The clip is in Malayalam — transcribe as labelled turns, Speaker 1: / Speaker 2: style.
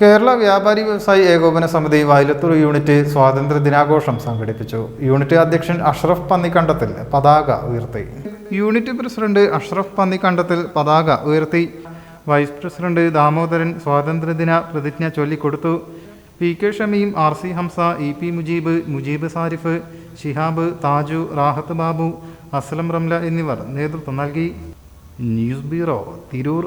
Speaker 1: കേരള വ്യാപാരി വ്യവസായി ഏകോപന സമിതി വയലത്തൂർ യൂണിറ്റ് സ്വാതന്ത്ര്യ ദിനാഘോഷം സംഘടിപ്പിച്ചു. യൂണിറ്റ് അധ്യക്ഷൻ അഷ്റഫ് പന്നിക്കണ്ടത്തിൽ പതാക ഉയർത്തി. യൂണിറ്റ് പ്രസിഡന്റ് അഷ്റഫ് പന്നിക്കണ്ടത്തിൽ പതാക ഉയർത്തി. വൈസ് പ്രസിഡന്റ് ദാമോദരൻ സ്വാതന്ത്ര്യദിന പ്രതിജ്ഞ ചൊല്ലിക്കൊടുത്തു. P K Shameem R C Hamza E P Mujeeb Mujeeb Sarif Shihab Taju Rahath Babu Aslam Ramla എന്നിവർ നേതൃത്വം നൽകി. News bureau Tirur.